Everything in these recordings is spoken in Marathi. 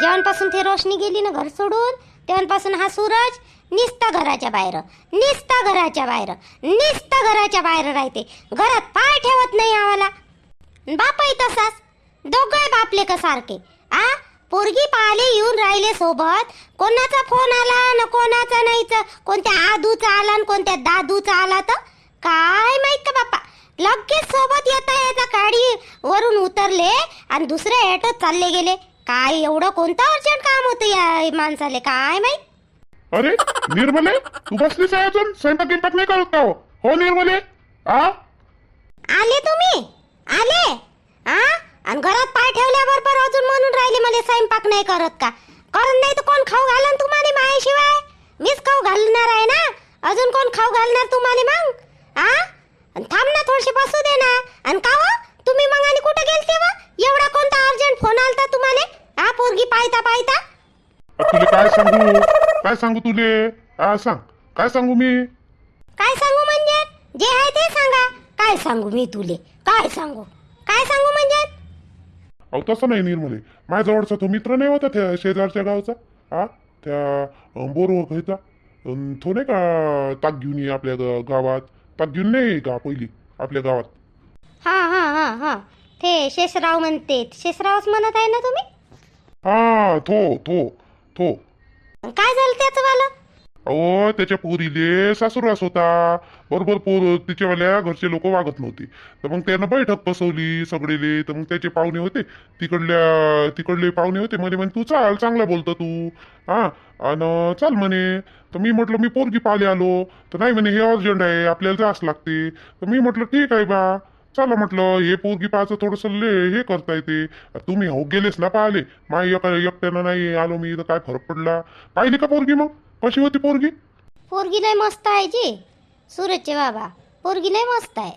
जेव्हापासून ते रोशनी गेली ना घर सोडून तेव्हापासून हा सूरज निस्ता घराच्या बाहेर निस्ता घराच्या बाहेर निस्ता घराच्या बाहेर राहते. घरात पाय ठेवत नाही आम्हाला. बापही तसाच. दोघं बापले का सारखे? आ? पोरगी पाहिले येऊन राहिले सोबत. कोणाचा फोन आला न कोणाचा नाहीच. कोणत्या आदूचा आला न कोणत्या दादूचा आला तर? काय माहीत का बाप्पा? लगेच सोबत येता येता गाडी वरून उतरले आणि दुसऱ्या ॲटोत चालले गेले. काय एवढं कोणतं अर्जंट काम होतं या माणसाले? काय माहीत? अरे निर्मले तू बसलीस आहे अजून? स्वयंपाक गिंपाक नाही करत का हो? हो निर्मले? आ? आले तुम्ही? आले? आ? आणि घरात पाय ठेवल्याबरोबर अजून म्हणून राहिले मला स्वयंपाक नाही करत का? करत नाही तर कोण खाऊ घालन तुम्हाला मायाशिवाय? मीच खाऊ घालणार आहे ना? अजून कोण खाऊ घालणार तुम्हाला मग? आ? आणि थांब ना थोडीशी बसू दे ना. आणि का हो? तुम्ही मग आणि कुठे गेलते व? एवढा कोणता अर्जंट फोन आलता तुम्हाला? आ पोरगी पायता पायता? तुले काय सांगू? काय सांगू तुले? आ सांग. काय सांगू मी? काय सांगू म्हणजे? जे आहे ते सांगा. काय सांगू मी तुले? काय सांगू? काय सांगू म्हणजे? अहो तसं नाही निर्मले. माझ्या जवळचा तो मित्र नाही होता त्या शेजारच्या गावचा? हा त्या अं, बोरवर अं, तो नाही का ताक घेऊन ये आपल्या ग- गावात? ताक घेऊन नाही का पहिली आपल्या गावात? हा हा हा हा. ते शेषराव म्हणते. शेषरावच म्हणत आहे ना तुम्ही? हा तो तो तो. काय झालं त्याचं वालं अहो त्याच्या पोरीले सासूरास होता. बरोबर पोर तिच्यावाल्या घरचे लोक वागत नव्हते. तर मग त्यानं बैठक बसवली सगळेले. तर मग त्याचे पाहुणे होते. तिकडल्या तिकडले पाहुणे होते. म्हणे म्हणे तू चाल चांगला बोलतो तू. हा आणि चाल म्हणे. तर मी म्हटलं मी पोरगी पाले आलो. तर नाही म्हणे हे अर्जंट आहे. आपल्याला जास्त लागते. तर मी म्हटलं ठीक आहे बा. चला म्हटलं हे पोरगी पाहायचं थोडंसं हे करता येते तुम्ही हो गेलेस ना पाहिले. माय एका एकट्यानं नाही आलो मी तर काय फरक पडला? पाहिली का पोरगी मग? कशी होती पोरगी? पोरगी लय मस्त आहे जी. सूरजचे बाबा. पोरगी लय मस्त आहे.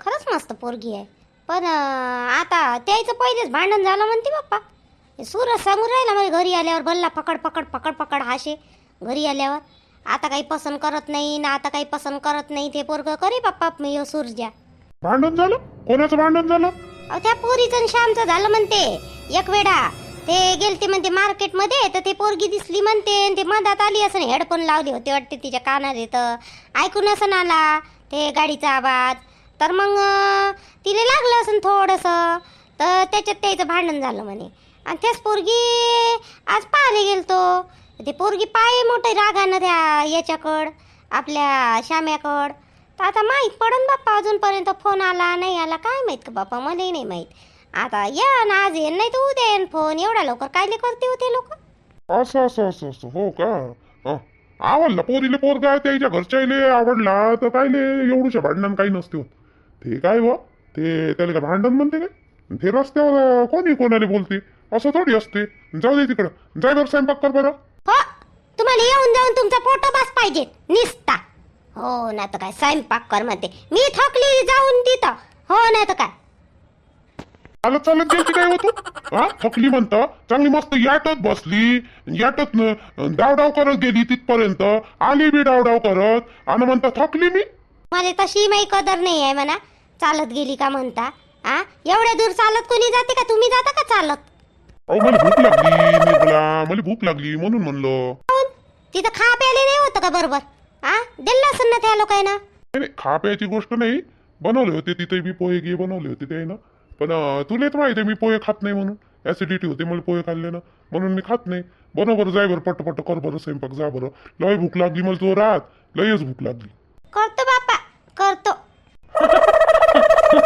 खरंच मस्त पोरगी आहे. पण अं, आता त्याचं पहिलेच भांडण झालं म्हणते बाप्पा. हे सूरज सांगून राहिला मला घरी आल्यावर भल्ला पकड पकड पकड पकड हाशे. घरी आल्यावर. आता काही पसंत करत नाही ना आता काही पसंत करत नाही ते पोरग. करे बाप्पा मी हो सूरजा भांडण झालं? कोणाचं भांडण झालं? अहो त्या पोरीचं आणि श्यामचं झालं म्हणते. एक वेळा. ते गेलते म्हणते मार्केटमध्ये तर ते पोरगी दिसली म्हणते आणि ते मधात आली असं हेडफोन लावले होते वाटते तिच्या कानात येतं ऐकून असं आला ते गाडीचा आवाज. तर मग तिला लागलं असं थोडंसं. तर त्याच्यात त्याचं भांडण झालं म्हणे. आणि त्याच पोरगी आज पाहायला गेलतो. ते पोरगी पाय मोठे रागानं त्या याच्याकड आपल्या श्याम्याकड. तर आता माहीत पडन बाप्पा अजूनपर्यंत फोन आला नाही आला काय माहीत का बाप्पा? मलाही नाही माहीत. आता या ना आज येईन नाही तर उद्या येईन फोन. एवढा लवकर कायले करते होते लोक? असं असं असं असं. हो का? हं. आवडला पोरीले पोरगा त्याच्या घरच्याले आवडला तर कायले एवढूशा भांडण काही नसते होत. ते काय व ते त्याला काय भांडण म्हणते काय? ते रस्त्यावर अं, कोणी कोणाला बोलते? असं थोडी असते. जाऊ दे तिकडं. जाय बरं स्वयंपाक कर बरं. हो. तुम्हाला येऊन जाऊन तुमचा फोटो बस पाहिजे. निसता. हो ना तर काय? स्वयंपाक कर म्हणते. मी थकली जाऊन तिथं. हो ना तर काय? चालत चालत गेलती काय होतो? हा? थकली म्हणतं. चांगली मस्त याटत बसली. याटत डावडाव करत गेली तिथपर्यंत. आली बी डावडाव करत. आणि म्हणता थकली मी? मला तशी माही कदर नाही आहे म्हणा. चालत गेली का म्हणता? आ? एवढ्या दूर चालत कोणी जाते का? तुम्ही जाता का चालत? अहो मला भूक लागली निर्मला मला भूक लागली म्हणून म्हणलं? तिथं खा प्याले नाही होतं का बरोबर? आ? दिलं असेल ना त्या लोकांना नाही खा प्यायची गोष्ट नाही. बनवले होते तिथे मी पोहे गे बनवले होते त्यानं. पण अं, तुला तर माहिती आहे मी पोहे खात नाही म्हणून. ऍसिडिटी होते मला पोहे खाल्ले ना. म्हणून मी खात नाही. बरोबर जाय बरं पट पट कर बरं स्वयंपाक जा बरं. लय भूक लागली मला तो रात. लयच भूक लागली. करतो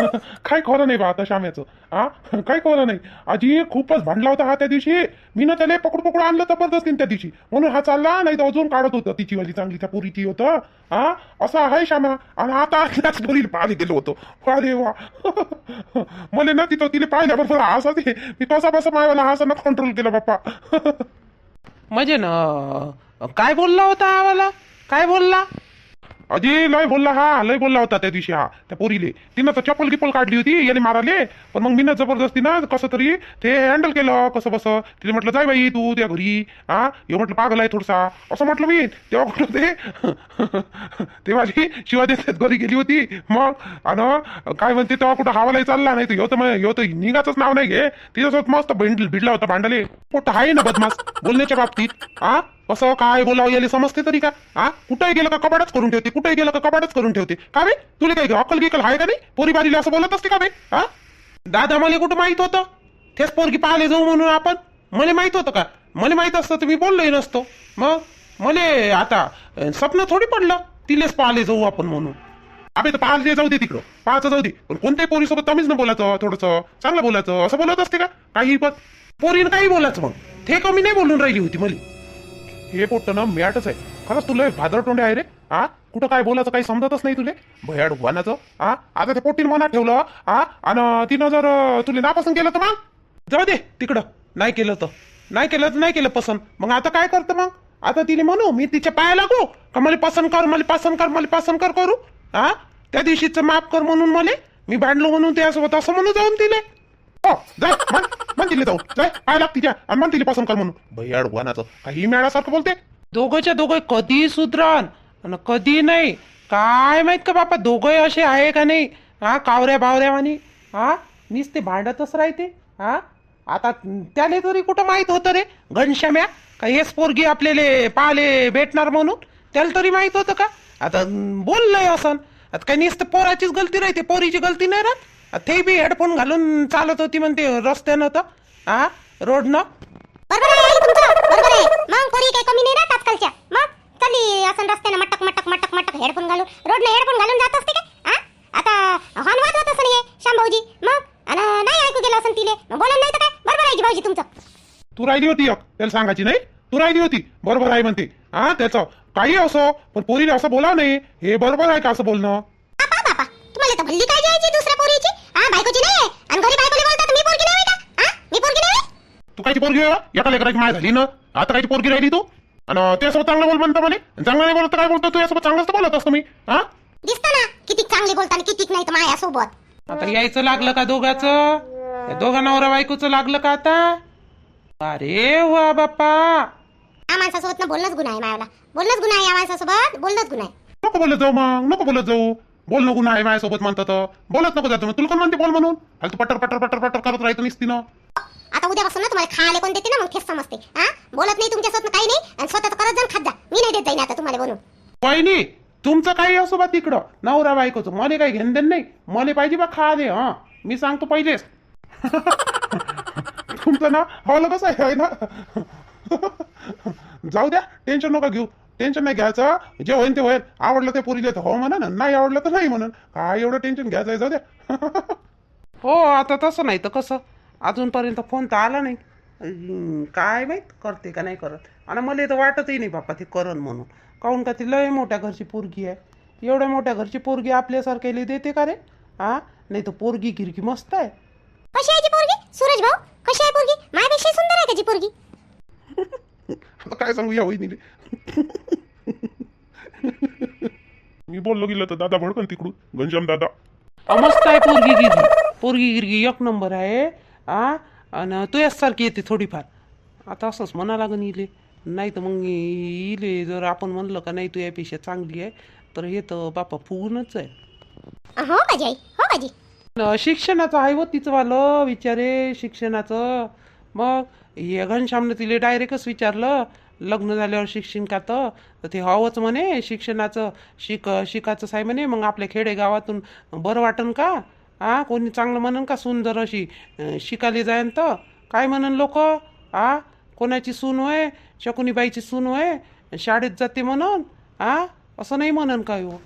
काय खरं नाही बा आता श्याम्याचं हा काय खरं नाही. आजी खूपच भांडला होता हा त्या दिवशी. मी ना त्याला पकडू पकडू आणलं जबरदस्तीने त्या दिवशी. म्हणून हा चालला नाही तर अजून काढत होतं. तिची वाली चांगली त्या पुरीची होतं. हा असं आहे श्यामा आणि आता त्याच पोरीला पाणी गेलो होतो. अरे वा मला ना तिथं तिने पाहिल्याबरोबर हसा ते. मी कसा बसा मायवाला हसा कंट्रोल केला बाप्पा. म्हणजे ना काय बोलला होता आम्हाला काय बोलला? अजी लय बोलला हा लय बोलला होता त्या दिवशी हा त्या पोरीले. तिनं तर चप्पल गिप्पल काढली होती याने माराले. पण मग मीनं जबरदस्ती ना कसं तरी ते हँडल केलं कसं बसं. तिने म्हटलं जाय बाई तू त्या घरी हा? हे म्हटलं पागल आहे थोडसा. असं म्हटलं मी. तेव्हा कुठं ते ते माझी शिवाजी घरी गेली होती. मग आणि काय म्हणते तेव्हा कुठं हावालाही चालला नाही. तर ह्यो तर ह्यो तर निघाचंच नाव नाही घे. तिच्यासोबत मस्त भिंड भिडला होता भांडले. पोट आहे ना बदमास बोलण्याच्या बाबतीत हा? कसं काय बोलावं याले समजते तरी का? हा कुठेही गेलं का कपाटच करून ठेवते कुठेही गेलं का कबाडच करून ठेवते. का बे? तुला काय अक्कल गिकल आहे का नाही? पोरी बारीला असं बोलत असते का बे? हा दादा मला कुठं माहीत होतं? तेच पोरगी पाहिले जाऊ म्हणून आपण? मला माहीत होतं का? मला माहीत असतं तर मी बोललोही नसतो. मग? मला आता स्वप्न थोडी पडलं तिलेच पाहिले जाऊ आपण म्हणून. अबे तर पाहिले जाऊ दे तिकडं. पाहायचं जाऊ दे. पण कोणत्याही पोरीसोबत तमीच न बोलायचं थोडंसं चांगलं बोलायचं असं बोलत असते का? काही पण. पोरीनं काही बोलायचं मग. ते कमी नाही बोलून राहिली होती मला. हे पोट्ट ना मॅटच आहे. खरंच तुला भादर तोंडे आहे रे? हा कुठं काय बोलायचं काही समजतच नाही तुले? भयाड वानाचं? हा आता ते पोटीन मनात ठेवलं हा आणि तिनं जर तुले तुला नापसंत केलं तर मग? जाऊ दे तिकडं. नाही केलं तर. नाही केलं तर नाही केलं पसंत. मग आता काय करतं मग? आता तिने म्हणू मी तिच्या पाया लागू. का मला पसंत कर मला पसंत कर मला पसंत कर करू? हा त्या दिवशीचं माफ कर म्हणून मला? मी भांडलो म्हणून त्यासोबत असं म्हणून जाऊन तिले. हो जा तिले जाऊ. जाय पाय लाग तिच्या आणि म्हण तिला पसंत कर म्हणून. भैयाड वानाचं काही मेळासारखं बोलते. दोघंच्या दोघं कधी सुधरण आणि कधी नाही. काय माहीत का बापा दोघंही असे आहे का नाही? हा कावऱ्या बावऱ्यावानी हा नुसते भांडतच राहते. हा आता त्याले तरी कुठं माहीत होतं रे? घनश्याम्या का हेच पोरगी आपल्याला पाले भेटणार म्हणून? त्याला तरी माहीत होतं का? आता बोललंय असं. आता काही नुसतं पोराचीच गलती राहते. पोरीची गलती नाही राहत. ते बी हेडफोन घालून चालत होती म्हणते रस्त्यानं तर. हा रोडनं. बरोबर आहे आई तुमचं बरोबर आहे. मग पोरी काही कमी नाही राहत आजकालच्या मग चली असं रस्त्यानं मटक मटक मटक मटक हेडफोन घालून. रोडने हेडफोन घालून जात असते का हा आता हॉर्न वाजवत असं नाही श्याम भाऊजी मग? आणि नाही ऐकू गेलं असं तिले. मग बोला नाही तर काय? बरोबर आहे की भाऊजी तुमचं? तू राहिली होती एक. त्याला सांगायची नाही. तू राहिली होती. बरोबर आहे म्हणते. हा त्याचं काही असो पण पोरीने असं बोलाव नाही. हे बरोबर आहे का असं बोलणं? बापा बापा. तुम्हाला तर भल्ली काय द्यायची दुसऱ्या पोरीची? हा बायकोची नाही. आणि घरी बायकोले बोलतात मी पोरगी नाही होय का? हा? मी पोरगी नाही होय? तू कायची पोरगी आहे? एका लेकराची माय झाली ना? आता कायची पोरगी राहिली तू? आणि त्यासोबत चांगलं बोल म्हणतो म्हणे. चांगलं नाही बोलत तर काय बोलतो तू? यासोबत चांगलंच तर बोलत असतो मी. हा? दिसतं ना किती चांगली बोलताना कितीक नाही तर माझ्यासोबत आता यायचं लागलं का दोघाचं? या दोघा नवरा बायकोचं लागलं का आता? अरे वा बाप्पा. या माणसासोबत ना बोलणंच गुन्हा आहे मायाला बोलणंच गुन्हा आहे या माणसासोबत. बोलणंच गुन्हा आहे. नको बोलत जाऊ मग नको बोलत जाऊ. बोल नको नाही माझ्यासोबत म्हणतं तर बोलत नको जातो. मग तुला कोण म्हणते बोल म्हणून? फालतू पटर पटर पटर पटर करत राहतो निसतीनं आता उद्यापासून ना तुम्हाला खायला कोण देते ना मग तेच समजते. हा? बोलत नाही तुमच्या स्वतः काही नाही आणि स्वतःच करत जाऊन खात जा. मी नाही देत जाईन आता तुम्हाला बनवून वहिनी तुमचं काही असो बा तिकडं. नवरा बायकोचं. मला काही घेणं देणं नाही. मला पाहिजे बा खा दे हा. मी सांगतो पहिलेच. तुमचं ना हवलं कसं आहे ना? जाऊ द्या टेन्शन नका घेऊ. टेन्शन नाही घ्यायचं. जे होईल ते होईल. आवडलं ते पुरीले तर हो म्हणा नाही आवडलं तर नाही म्हणून. काय एवढं टेन्शन घ्यायचं जाऊ द्या हो आता तसं नाही तर कसं? अजूनपर्यंत फोन तर आला नाही. काय माहीत करते का नाही करत. आणि मला तर वाटतही नाही बाप्पा ते करण म्हणून. काहून का ती लय मोठ्या घरची पोरगी आहे. एवढ्या मोठ्या घरची पोरगी आपल्यासारख्याला देते का रे? हा नाही तर पोरगी गिरकी मस्त आहे. कशी आहे ती पोरगी? सूरज भाऊ कशी आहे पोरगी? माझ्यापेक्षा सुंदर आहे जी पोरगी? आता काय सांगू या वहिनीले? मी बोललो गेलं तर दादा भडकन तिकडून. घनश्याम दादा. अ, मस्त आहे पोरगी गिरगी. पोरगी गिरगी एक नंबर आहे आ? आणि तू यासारखी येते थोडीफार. आता असंच म्हणा लागन इले. नाही तर मग इले जर आपण म्हणलं का नाही तू यापेक्षा चांगली आहे तर हे तर बापा फुगूनच आहे. हो आई हो का जी न, शिक्षणाचं आहे व तिचं वालं विचारे शिक्षणाचं. मग हे घनश्यामनं तिले डायरेक्टच विचारलं लग्न झाल्यावर शिक्षण का तर ते हवंच म्हणे शिक्षणाचं शिक शिकायचंच आहे म्हणे मग आपल्या खेडेगावातून बरं वाटन का? आ कोणी चांगलं म्हणन का सून जर अशी शिकायला जाईन तर? काय म्हणन लोक? आ कोणाची सून होय? शकुनीबाईची सून होय? शाळेत जाते म्हणून? आ असं नाही म्हणन काय हो?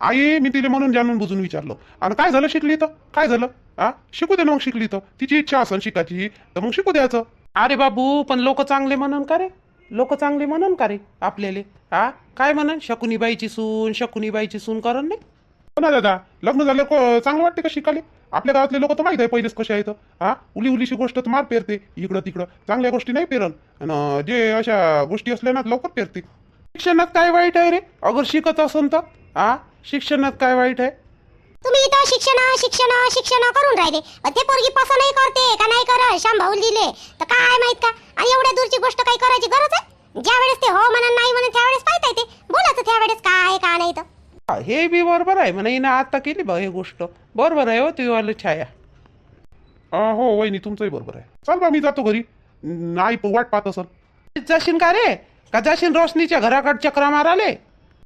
आई मी तिला म्हणून जाणून बुजून विचारलं. आणि काय झालं शिकली तर? काय झालं? हा शिकू दे मग शिकली तर. तिची इच्छा असेल शिकायची तर मग शिकू द्यायचं. अरे बाबू पण लोक चांगले म्हणून का रे? लोक चांगले म्हणून का रे आपल्याले? हा काय म्हणन? शकुनीबाईची सून शकुनीबाईची सून करण नाही? हो ना दादा लग्न झालं चांगलं वाटते का शिकाले? आपल्या गावातले लोक तर माहीत आहे पहिलेच कसे आहेत. हा उली उलीची गोष्ट तर मार पेरते इकडं तिकडं. चांगल्या गोष्टी नाही पेरन. आणि जे अशा गोष्टी असल्या ना लवकर पेरते. शिक्षणात काय वाईट आहे रे? अगर शिकत असन तर? हा शिक्षणात काय वाईट आहे? तुम्ही इथं शिक्षण शिक्षण शिक्षण करून राहिले. ते पोरगी पसंतही करते का नाही करत? श्याम भाऊ दिले. तर काय माहीत का? आणि एवढ्या दूरची गोष्ट काही करायची गरज आहे? ज्या वेळेस ते हो म्हणा नाही म्हणून त्यावेळेस पाहता येते. बोलायचं त्यावेळेस काय आहे का नाही तर. हा, बी बरोबर आहे म्हणा. हिनं आता केली बा ही गोष्ट. बरोबर आहे हो तुझीवालं छाया. अं, हो वहिनी तुमचंही बरोबर आहे. चल बा मी जातो घरी. नाही वाट पाहत असल जाशील का रे? का जाशील रोशनीच्या घराकडे चक्रा माराले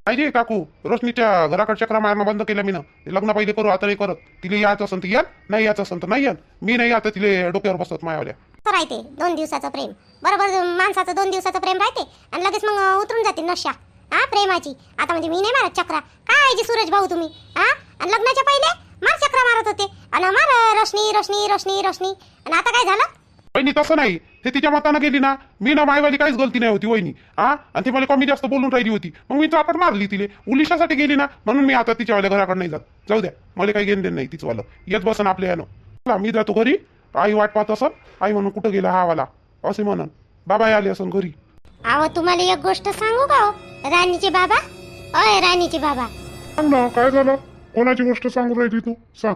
पाहिजे काकू रोशनीच्या घराकडे चक्रा मारणं बंद केलं मी ना लग्न पहिले करू आता नाही करत. तिला यायचं असेल तर याल नाही यायचं असेल तर नाही याल. मी नाही आता तिला डोक्यावर बसत मायावल्या. राहते दोन दिवसाचं प्रेम. बरोबर माणसाचं दोन दिवसाचं प्रेम राहते आणि लगेच मग उतरून जाते नशा. हा प्रेमाची. आता म्हणजे मी नाही मारत चक्रा. काय जी सूरज भाऊ तुम्ही? हा आणि लग्नाच्या पहिले मार चक्रा मारत होते. आणि मार रोशनी रोशनी रोशनी रोशनी. आणि आता काय झालं? वहिनी तसं नाही. ते तिच्या मतानं गेली ना मी ना मायवाली काहीच गलती नाही होती वहिनी. हा आणि ती मला कमी जास्त बोलून राहिली होती. मग मी चापट मारली तिले. उलिशासाठी गेली ना म्हणून मी आता तिच्यावाल्या घराकडे नाही जात. जाऊ द्या मला काही घेणं देणं नाही तिचंवालं येत बसन आपल्या यानं. चला मी जातो घरी. आई वाट पाहत असन. आई म्हणून कुठं गेला हा वाला? असे म्हणन. बाबा आले असन घरी. अहो तुम्हाला एक गोष्ट सांगू का हो? राणीचे बाबा? अय राणीचे बाबा. सांग ना काय झालं? कोणाची गोष्ट सांगू राहिली तू? सांग.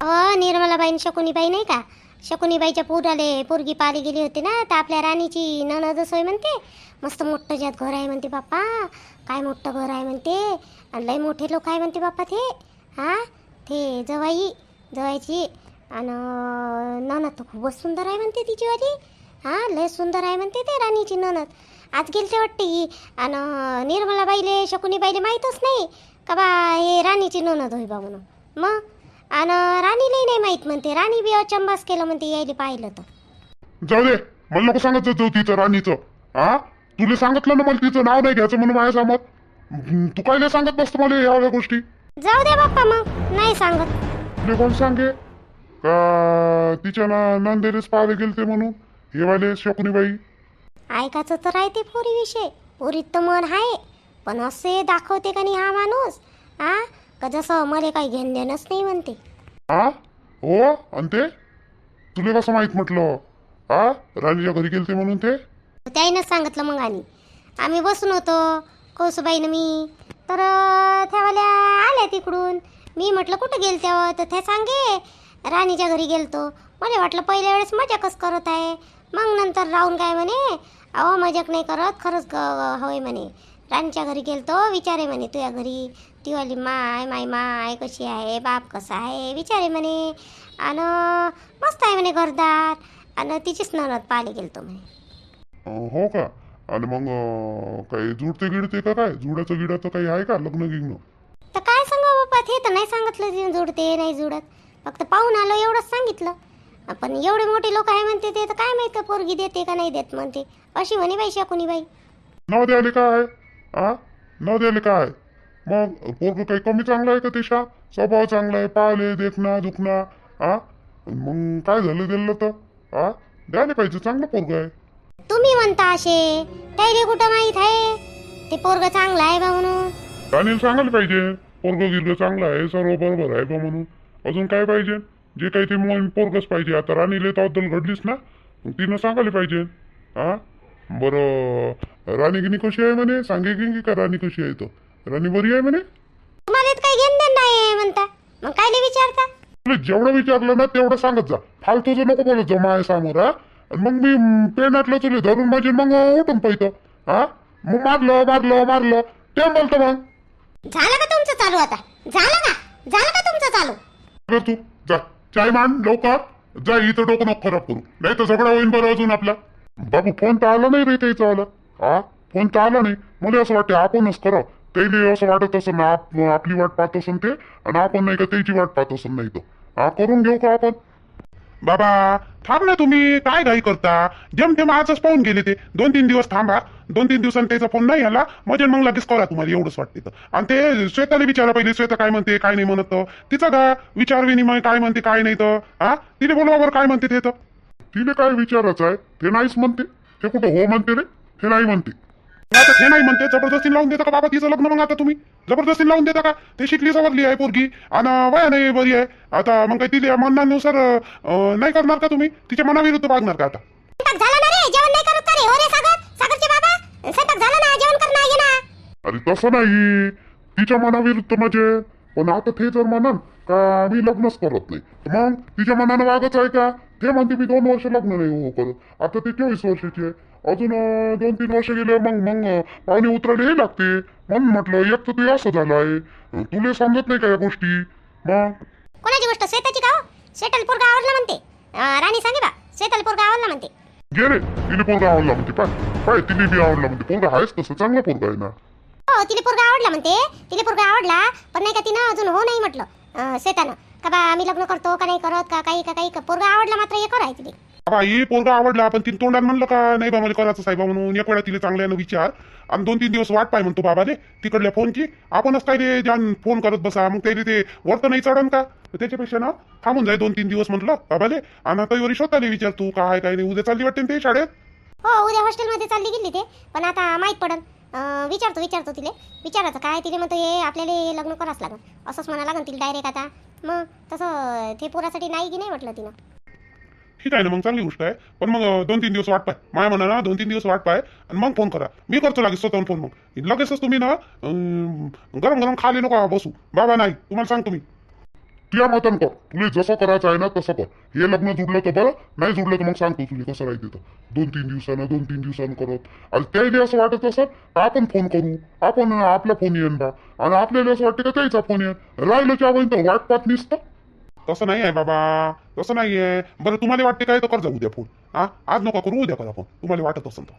अ निर्मलाबाई शकुनीबाई नाही का? शकुनीबाईच्या पोराले पोरगी पाली गेली होती ना तर आपल्या राणीची ननदच होय म्हणते मस्त मोठं ज्यात घर आहे म्हणते बाप्पा काय मोठं घर आहे म्हणते आणि लय मोठे लोक आहे म्हणते बाप्पा ते हा ते जवाई जवायची आणि ननद तर खूपच सुंदर आहे म्हणते तिचीवाली हा लय सुंदर आहे म्हणते ते राणीची ननद आज गेलते वाटते ही आणि निर्मलाबाईले शकुनीबाईले माहीतच नाही का बा हे राणीची ननद होई बा म्हणून. मग? आणि राणीलाही नाही माहीत म्हणते. राणी बी अचंबास केलं म्हणते यायला पाहिलं तर. जाऊ दे. मला नको सांगत जाऊ तिचं राणीचं. हा तुला सांगितलं ना मला तिचं नाव नाही घ्यायचं म्हणून माझ्यासमोर हम्म, तू काय नाही सांगत बसतो मला या गोष्टी. जाऊ दे बाप्पा मग नाही सांगत. तुला कोण सांगे? का तिच्या ना नंदेनेच पाहायला गेलते म्हणून? हे वाले शकुनीबाई. ऐकायचं तर आहे ते पोरी विषय. पोरीत तर मन आहे. पण असे दाखवते का नाही हा माणूस? हा का जसं मला काही घेणं देणंच नाही म्हणते. हा हो? आणि ते? तुला कसं माहीत म्हटलं? हा राणीच्या घरी गेलते म्हणून ते? त्याईनंच सांगितलं मग आणि आम्ही बसून होतो कौसुबाईनं मी. तर त्यावाल्या आल्या तिकडून. मी म्हटलं कुठं गेल तेव्हा तर त्या सांगे राणीच्या घरी गेलतो. मला वाटलं पहिल्या वेळेस मजाकच करत आहे. मग नंतर राहून काय म्हणे अहो मजाक नाही करत खरंच ग होय म्हणे. राणीच्या घरी गेलतो विचारे म्हणे तुझ्या घरी तिवाली माय माय माय कशी आहे बाप कसा आहे? विचारे म्हणे आणि मस्त आहे म्हणे घरदार. आणि तिचीच नणद पाहिले गेलतो म्हणे. हो का? आणि मग अं, काही जुडते गिडते का काय? जुडाचं गिडाचं काही आहे का लग्न गिग्न? तर काय सांगा बाप्पा ते तर नाही सांगितलं जे जुडते नाही जुडत. फक्त पाहून आलो एवढंच सांगितलं. पण एवढे मोठे लोक आहे म्हणते ते तर काय माहीत का पोरगी देते का नाही देत म्हणते. अशी म्हणे बाई शकुनी बाई. नाव द्यायला काय? हा नाव द्यायला काय? मग पोरग काही कमी चांगलं आहे का तिशा? स्वभाव चांगला आहे पाहिले देखना दुखना हा मग काय झालं दिलं तर? हा द्यायला पाहिजे चांगलं पोरग आहे. तुम्ही म्हणता असे. त्याला कुठं माहीत आहे? ते पोरग चांगलं आहे बा म्हणून. राणीला सांगायला पाहिजे पोरग गिरग चांगलं आहे सर्व बरोबर आहे बा म्हणून. अजून काय पाहिजे? जे काही ते मोहीम पोरगच पाहिजे. आता राणीला तर अद्दल घडलीच ना. मग तिनं सांगायला पाहिजे. हा बरं. राणी गिनी कशी आहे म्हणे? सांगे की का राणी कशी आहे तर राणी बरी आहे म्हणे? तुम्हाला तर काही घेणं देणं नाही आहे म्हणता. मग विचारता? तुला जेवढं विचारलं ना तेवढं सांगत जा. फालतूचं नको बोलत जा माझ्यासमोर हा. आणि मग मी पेनातलं तुला धरून माझे मग उठून पाहिजे हा. मग मारलं मारलं मारलं. ते बोलतो मग. झालं का तुमचं चालू आता? झालं का? झालं का तुमचं चालू? अगं तू. जा. चाय मान लवकर. जा इथं डोकं नको खराब करू. नाही तर झगडा होईन बरं अजून आपला. बाबू फोन तर आला नाही रे त्याचा आला. हा? फोन तर आला नाही. मला असं वाटते आपणच करा त्याला असं वाटत असं ना आपली वाट पाहत असन ते आणि आपण नाही का त्याची वाट पाहत असन नाही तर हा करून घेऊ का आपण? बाबा थांब ना तुम्ही. काय घाई करता? जेमतेम आजच पाहून गेले ते. दोन तीन दिवस थांबा. दोन तीन दिवसांनी त्याचा फोन नाही आला. म्हणजे मग लगेच करा तुम्हाला एवढंच वाटते तर. आणि ते श्वेताला विचारा पहिले. श्वेता काय म्हणते काय नाही म्हणत. तिचा का विचार विनिमय काय म्हणते काय नाही तर. हा? तिने बोलवा बरं काय म्हणते ते तर. तिने काय विचारायचं आहे? ते नाहीच म्हणते. ते कुठं हो म्हणते रे? ते नाही म्हणते. आता हे नाही म्हणते जबरदस्ती लावून देता का बाबा तिचं लग्न मग आता तुम्ही? जबरदस्ती लावून देता का? ते शिकली सवरली आहे पोरगी आणि वया नाही बरी आहे. आता मग काही तिच्या अं, नाही करणार का तुम्ही? तिच्या मनाविरुद्ध वागणार का आता? स्वयंपाक झाला ना रे? जेवण नाही करत का रे? हो रे सागर? सागरचे बाबा? स्वयंपाक झाला ना? जेवण कर ना ये ना. अरे तसं नाही. तिच्या मनाविरुद्ध म्हणजे? पण आता ते जर म्हणाल का मी लग्नच करत नाही तर मग तिच्या मनानं वागच आहे का? ते म्हणते मी दोन वर्ष लग्न नाही हो करत. आता ते चोवीस वर्षाची आहे. अजून दोन तीन वर्ष गेले मग मग अं, पाहुणे उतरायला हे लागते. म्हणून म्हटलं एक तर ते असं झालं आहे. तुला समजत नाही का या गोष्टी? मग? कोणाची गोष्ट? श्वेताची का हो? श्वेताला पोरगा आवडला म्हणते. राणी सांगे बा श्वेताला पोरगा आवडला म्हणते. गेले तिने पोरगा आवडला म्हणते. पाय पाय तिने बी आवडला म्हणते. पोरगा आहेच तसं चांगला पोरगा आहे ना. हो तिला पोरगा आवडला म्हणते. तिला पोरगा आवडला पण नाही का तिनं अजून हो नाही म्हटलं अं, श्वेतानं. का बा आम्ही लग्न करतो का नाही करत का काही का काही का पोरगा आवडला मात्र हे करायचं तिने बाई पोरगा आवडला पण तिने तोंडात म्हणलं का नाही बा मला करायचं साहेबा म्हणून एक वेळा तिला चांगल्यानं विचार आणि दोन तीन दिवस वाट पाय म्हणतो बाबाले तिकडल्या फोनची आपणच काय रे जान फोन करत बसा मग त्याने ते वरतं नाही चढन का? त्याच्यापेक्षा ना थांबून जाय दोन तीन दिवस म्हटलं बाबाले आणि आता वरी स्वतःला विचार तू काय काय नाही उद्या चालली वाटते ना ते शाळेत? हो उद्या हॉस्टेलमध्ये चालली गेली ते पण आता माहीत पडन. अं, विचारतो विचारतो तिले. विचारायचं काय तिले म्हणतो हे आपल्याला हे लग्न करावंच लागन. असंच म्हणा लागन तिला डायरेक्ट आता मग तसं ते पोरासाठी नाही की नाही म्हटलं तिनं? ठीक आहे ना मग चांगली गोष्ट आहे. पण मग दोन तीन दिवस वाट पाय. माय म्हणा ना दोन तीन दिवस वाट पाय आणि मग फोन करा. मी करतो लागेल स्वतःहून फोन मग. लगेचच तुम्ही ना अं, गरम गरम खाली नको बसू. बाबा नाही. तुम्हाला सांगतो मी. तुझ्या मतान कर. तुला जसं करायचं आहे ना तसं कर. हे लग्न जुडलं तर बरं नाही जुडलं तर मग सांगतो तुला कसं राहते तर दोन तीन दिवसानं दोन तीन दिवसानं करत. आणि त्याही असं वाटत असं आपण फोन करू. आपण आपला फोन येईन बा. आणि आपल्याला असं वाटतं का त्याचा फोन येईन. राहिलं त्या तर वाट पाहत निसतं. तसं नाही आहे बाबा. तसं नाही आहे बरं तुम्हाला वाटते काय? तर कर जाऊ द्या फोन हा? आज नका करू उद्या करा फोन तुम्हाला वाटत असेल तर.